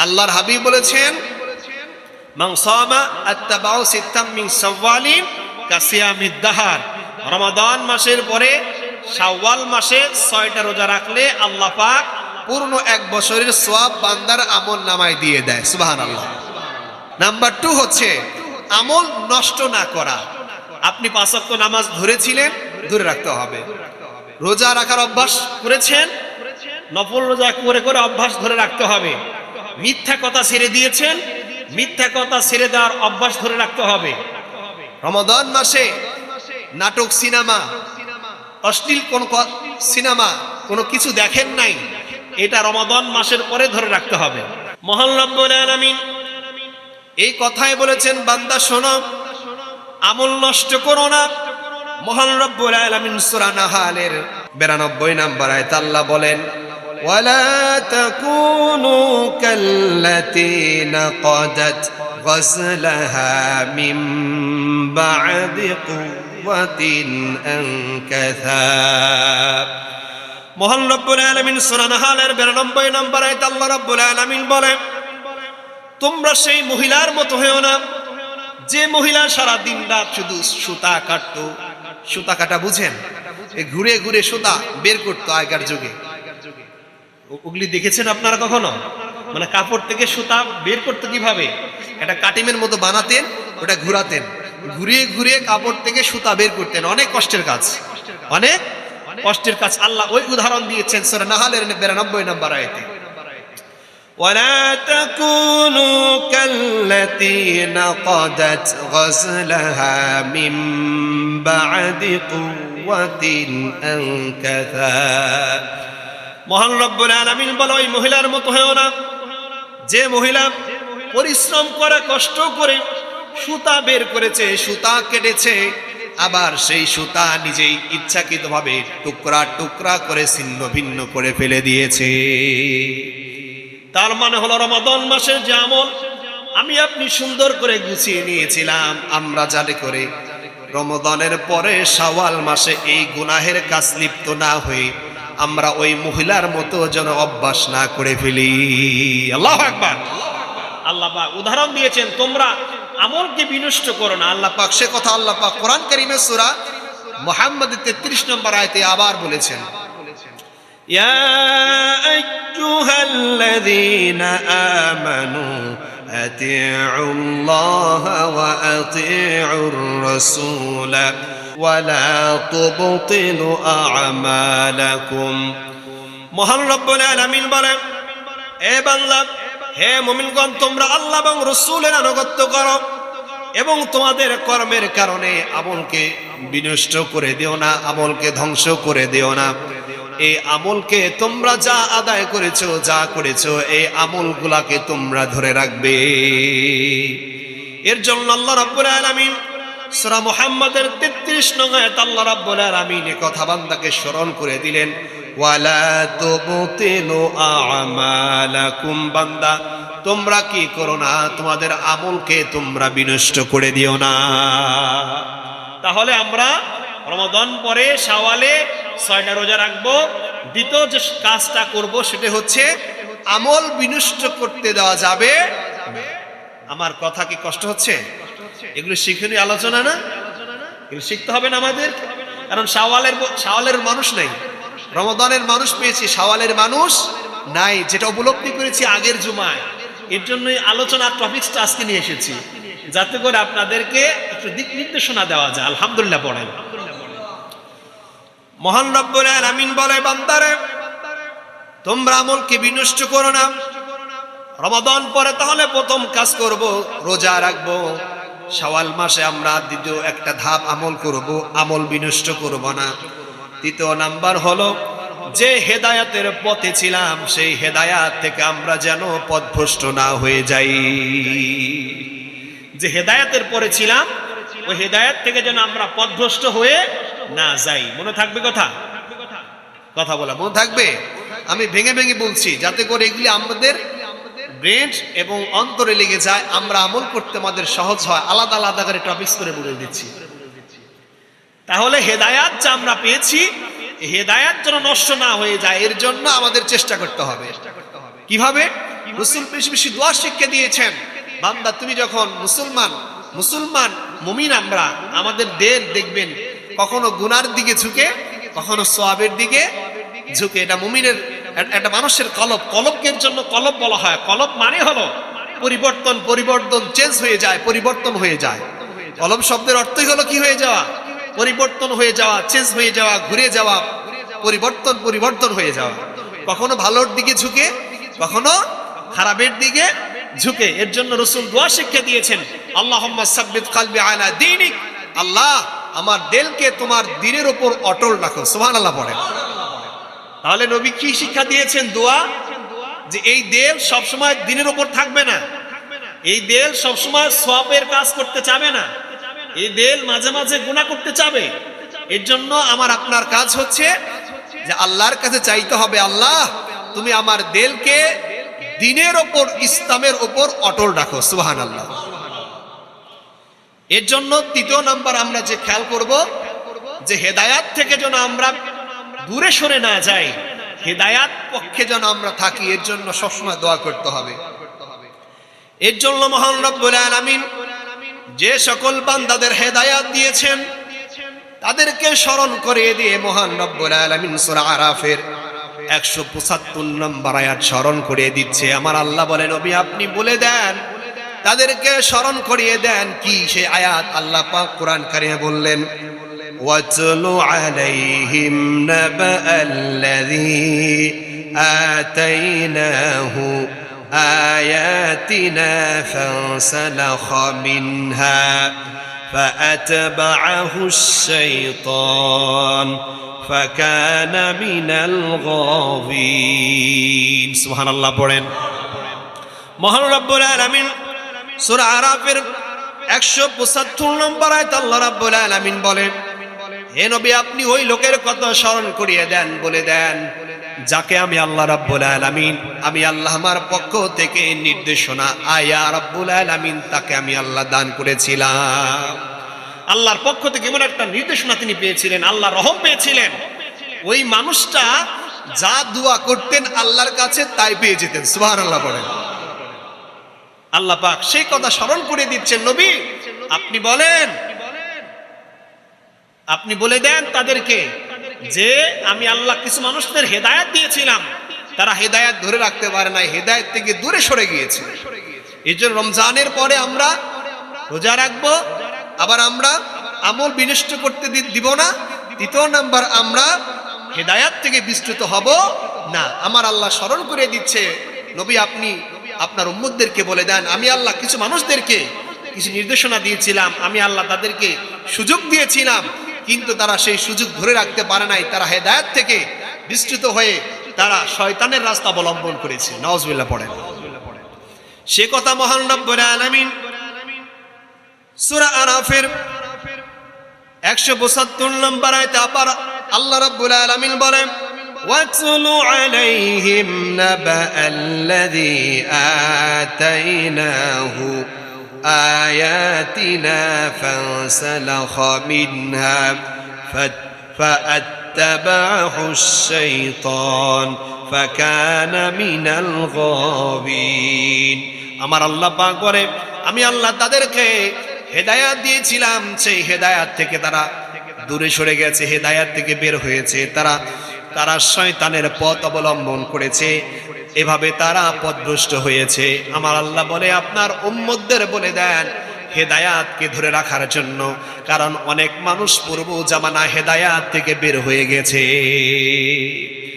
আল্লাহর হাবিব বলেছেন রমাদান মাসের পরে শাওয়াল মাসে ছয়টা রোজা রাখলে আল্লাহ পাক পূর্ণ এক বছরের সোয়াব বান্দার আমল নামায় দিয়ে দেয়। সুবহানাল্লাহ। নাম্বার টু হচ্ছে আমল নষ্ট না করা। আপনি পাঁচক্য নামাজ ধরেছিলেন, ধরে রাখতে হবে। রোজা রাখার অভ্যাস করেছেন, নফল রোজা করে করে অভ্যাস ধরে রাখতে হবে। মিথ্যা কথা ছেড়ে দিয়েছেন মিথ্যা কথা ছেড়ে দেওয়ার অভ্যাস ধরে রাখতে হবে। রমাদান মাসে নাটক সিনেমা অশ্লীল কোন সিনেমা কোনো কিছু দেখেন নাই এটা রমাদান মাসের পরে ধরে রাখতে হবে। মহান রব্বুল আলামিন এই কথাই বলেছেন বান্দা শোনো আমল নষ্ট করো না। মহান রব্বুল আলামিন সূরা নাহালের 92 নম্বর আয়াত আল্লাহ বলেন ওয়ালা তাকুনু কাল্লাতী নাকাদাত غزلها من بعد قوة أنكثا মহান রব্বুল আলামিন সূরা নাহালের 92 নম্বর আয়াত আল্লাহ রব্বুল আলামিন বলেন তোমরা সেই মহিলার মতো হয়েও না যে মহিলা সারা দিন রাত শুধু সুতা কাটতো সুতা কাটা বুঝেন এ ঘুরে ঘুরে সুতা বের করতো আগের যুগে ও- ওগুলি দেখেছেন আপনারা কখনো মানে কাপড় থেকে সুতা বের করতে কিভাবে একটা কাটিমের মতো বানাতেন ওটা ঘুরাতেন ঘুরিয়ে ঘুরিয়ে কাপড় থেকে সুতা বের করতেন অনেক কষ্টের কাজ অনেক কষ্টের কাজ আল্লাহ ওই উদাহরণ দিয়েছেন সূরা নাহালের 92 নম্বর আয়াতে ولا تكونوا كالتي نقضت غزلها من بعد قوة أنكثا মহান রব্বুল আলামিন বলো, ওই মহিলার মতো হয়েও না। যে মহিলা পরিশ্রম করে, কষ্ট করে সুতা বের করেছে, সুতা কেটেছে, আবার সেই সুতা নিজেই ইচ্ছাকৃতভাবে টুকরা টুকরা করে, ছিন্ন ভিন্ন করে ফেলে দিয়েছে। তার মানে হলো, রমাদন মাসের যে আমল আমি আপনি সুন্দর করে গুছিয়ে নিয়েছিলাম, আমরা যাতে করে রমদানের পরে শাওয়াল মাসে এই গুনাহের কাজ লিপ্ত না হয়ে আমরা ওই মহিলার মতো যেন অভ্যাস না করে ফেলি আল্লাহ একবার আল্লাহ পাক উদাহরণ দিয়েছেন তোমরা আমলকে বিনষ্ট করো না আল্লাহ পাক সে কথা আল্লাহ পাক কোরআন কারিমের সূরা মুহাম্মদ 33 নম্বর আয়াতে আবার বলেছেন يا أيها الذين آمنوا أطيعوا الله وأطيعوا الرسول ولا تبطلوا أعمالكم মহান রব্বুল আলামিন বলেন এ বাংলা হে মুমিনগণ তোমরা আল্লাহ এবং রসুলের আনুগত্য করো এবং তোমাদের কর্মের কারণে আমলকে বিনষ্ট করে দিও না আমলকে ধ্বংস করে দিও না এই আমলকে তোমরা যা আদায় করেছো যা করেছো এই আমলগুলাকে তোমরা ধরে রাখবে এর জন্য আল্লাহ রাব্বুল আলামিন সূরা মুহাম্মাদের 33 নং আয়াত আল্লাহ রাব্বুল আলামিন এই কথা বান্দাকে স্মরণ করে দিলেন, ওয়ালা তুবতিলু আমালাকুম বান্দা, তোমরা কি করো না, তোমাদের আমলকে তোমরা বিনষ্ট করে দিও না। তাহলে আমরা রমাদান পরে শাওয়ালে ছয়টা রোজা রাখব, দ্বিতীয় যে কাজটা করব সেটা হচ্ছে আমল বিনষ্ট করতে দেওয়া যাবে আমার কথা কি কষ্ট হচ্ছে? এগুলো শিক্ষণীয় আলোচনা না? এগুলো শিখতে হবে না আমাদের? কারণ শাওয়ালের ব- শাওয়ালের মানুষ নাই। রমাদানের মানুষ পেয়েছি, শাওয়ালের মানুষ নাই। যেটা উপলব্ধি করেছি আগের জুমায়। এর জন্যই আলোচনা টপিক্সটা আজকে নিয়ে এসেছি। যাতে করে আপনাদেরকে একটু দিক নির্দেশনা দেওয়া যায়। আলহামদুলিল্লাহ পড়েন। মহান রব্বুল আলামিন বলে, বান্দারে, তোমরা আমলকে বিনষ্ট করো না। রমাদান পরে তাহলে প্রথম কাজ করব, রোজা রাখব। শাওয়াল মাসে আমরা দ্বিতীয় একটা ধাপ আমল করব, আমল বিনষ্ট করব না। তৃতীয় নাম্বার হলো, যে হেদায়াতের পথে ছিলাম, সেই হেদায়াত থেকে আমরা যেন পথভ্রষ্ট না হয়ে যাই। যে হেদায়াতের পরে ছিলাম, ওই হেদায়াত থেকে যেন আমরা পথভ্রষ্ট হয়ে না যাই। মনে থাকবে কথা? কথা বলা, মনে থাকবে? আমি ভেঙে ভেঙে বলছি, যাতে করে এগুলি আমাদের ব্রেন এবং অন্তরে লেগে যায়, আমরা আমল করতে আমাদের সহজ হয়। আলাদা আলাদা করে টপিক্স করে বলে দিচ্ছি। তাহলে হেদায়াত যা আমরা পেয়েছি, হেদায়াত যেন নষ্ট না হয়ে যায়, এর জন্য আমাদের চেষ্টা করতে হবে। কীভাবে? রসুল বেশি বেশি দোয়া শিক্ষা দিয়েছেন। বান্দা, তুমি যখন মুসলমান মুসলমান মুমিন আমরা, আমাদের দেল দেখবেন, কখনো গুনার দিকে ঝুঁকে, কখনো সোয়াবের দিকে ঝুঁকে। এটা মুমিনের একটা মানুষের কলব। কলবকের জন্য কলব বলা হয়। কলব মানে হলো পরিবর্তন পরিবর্তন চেঞ্জ হয়ে যায়, পরিবর্তন হয়ে যায়। কলব শব্দের অর্থই হলো কি হয়ে যাওয়া? পরিবর্তন হয়ে যাওয়া চেঞ্জ হয়ে যাওয়া, ঘুরে যাওয়া, পরিবর্তন পরিবর্তন হয়ে যাওয়া। কখনো ভালোর দিকে ঝুঁকে, কখনো খারাপের দিকে ঝুঁকে। এর জন্য রসুল দোয়া শিক্ষা দিয়েছেন আল্লাহ সাব্বিত কালবি আলা দিনিক। আল্লাহ, আমার দেলকে তোমার দিনের ওপর অটল রাখো। সুবহান আল্লাহ পড়ে। তাহলে নবী কি শিক্ষা দিয়েছেন দোয়া? যে এই দেল সবসময় দিনের উপর থাকবে না। এই দেল সবসময় সবের কাজ করতে চাবে না। এই দেল মাঝে মাঝে গুণা করতে চাবে। এর জন্য আমার আপনার কাজ হচ্ছে যে আল্লাহর কাছে চাইতে হবে, আল্লাহ, তুমি আমার দেলকে দিনের ওপর, ইসলামের ওপর অটল রাখো সুহান আল্লাহ এর জন্য তৃতীয় নাম্বার আমরা যে খেয়াল করব, যে হেদায়াত থেকে যেন আমরা দূরে সরে না যাই। হেদায়াত পক্ষে যেন আমরা থাকি, এর জন্য সবসময় দোয়া করতে হবে। এর জন্য মহান রব্বুল আলামিন যে সকল বান্দাদের হেদায়াত দিয়েছেন, তাদেরকে স্মরণ করিয়ে দিয়ে মহান রব্বুল আলামিন সূরা আরাফের একশো পঁচাত্তর নম্বর আয়াত স্মরণ করিয়ে দিচ্ছে। আমার আল্লাহ বলেন, নবী, আপনি বলে দেন, তাদেরকে স্মরণ করিয়ে দেন কি সে আয়াত? আল্লাহ পাক কোরআন কারিমে বললেন واتل عليهم نبأ الذي آتيناه آياتنا فانسلخ منها فأتبعه الشيطان فكان من الغاوين سبحان الله পড়েন মহান রব্বুল আলামিন সূরা আরাফের 175 নম্বর আয়াত আল্লাহ রাব্বুল আলামিন বলেন হে নবী, আপনি ওই লোকের কথা স্মরণ করিয়ে দেন, বলে দেন, যাকে আমি আল্লাহ রাব্বুল আলামিন, আমি আল্লাহ আমার পক্ষ থেকে নির্দেশনা, আয়া রাব্বুল আলামিন, তাকে আমি আল্লাহ দান করেছিলাম। আল্লাহর পক্ষ থেকে এমন একটা নির্দেশনা তিনি পেয়েছিলেন আল্লাহ রহম পেয়েছিলেন। ওই মানুষটা যা দোয়া করতেন আল্লাহর কাছে, তাই পেয়ে যেতেন, সুবহানাল্লাহ বলেন। আল্লাহ পাক সেই কথা স্মরণ করে দিচ্ছেন নবী। আপনি বলেন আপনি বলে দেন তাদেরকে যে আমি আল্লাহ কিছু মানুষদের হেদায়াত দিয়েছিলাম। তারা হেদায়াত ধরে রাখতে পারে না হেদায়েত থেকে দূরে সরে গিয়েছে। এই জন্য রমজানের পরে আমরা রোজা রাখব, আবার আমরা আমল বিনষ্ট করতে দিব না। তৃতীয় নাম্বার, আমরা হেদায়াত থেকে বিস্তৃত হব না। আমার আল্লাহ স্মরণ করে দিচ্ছে, নবী আপনি আপনার উম্মতদেরকে বলে দেন, আমি আল্লাহ কিছু মানুষদেরকে কিছু নির্দেশনা দিয়েছিলাম, আমি আল্লাহ তাদেরকে সুযোগ দিয়েছিলাম। কিন্তু তারা সেই সুযোগ ধরে রাখতে পারে নাই তারা হেদায়াত থেকে বিস্তৃত হয়ে তারা শয়তানের রাস্তা অবলম্বন করেছে নওয়াজবিল্লাহ পড়েন সে কথা মহান রব্বুল আলামিন সূরা আরাফের 172 নম্বর আয়াতে আবার আল্লাহ রাব্বুল আলামিন বলেন واتل عليهم نبأ الذي آتيناه آياتنا فانسلخ منها فات- فأتبعه الشيطان فكان من الغاوين আমার আল্লাহ পাক করে আমি আল্লাহ তাদেরকে হেদায়াত দিয়েছিলাম সেই হেদায়াত থেকে তারা দূরে সরে গেছে হেদায়াত থেকে বের হয়েছে তারা তারা শয়তানের পথ অবলম্বন করেছে এভাবে তারা পদভ্রষ্ট হয়েছে। আমার আল্লাহ বলে, আপনার উম্মদদের বলে দেন হেদায়াতকে ধরে রাখার জন্য, কারণ অনেক মানুষ পূর্ব জামানা হেদায়াত থেকে বের হয়ে গেছে।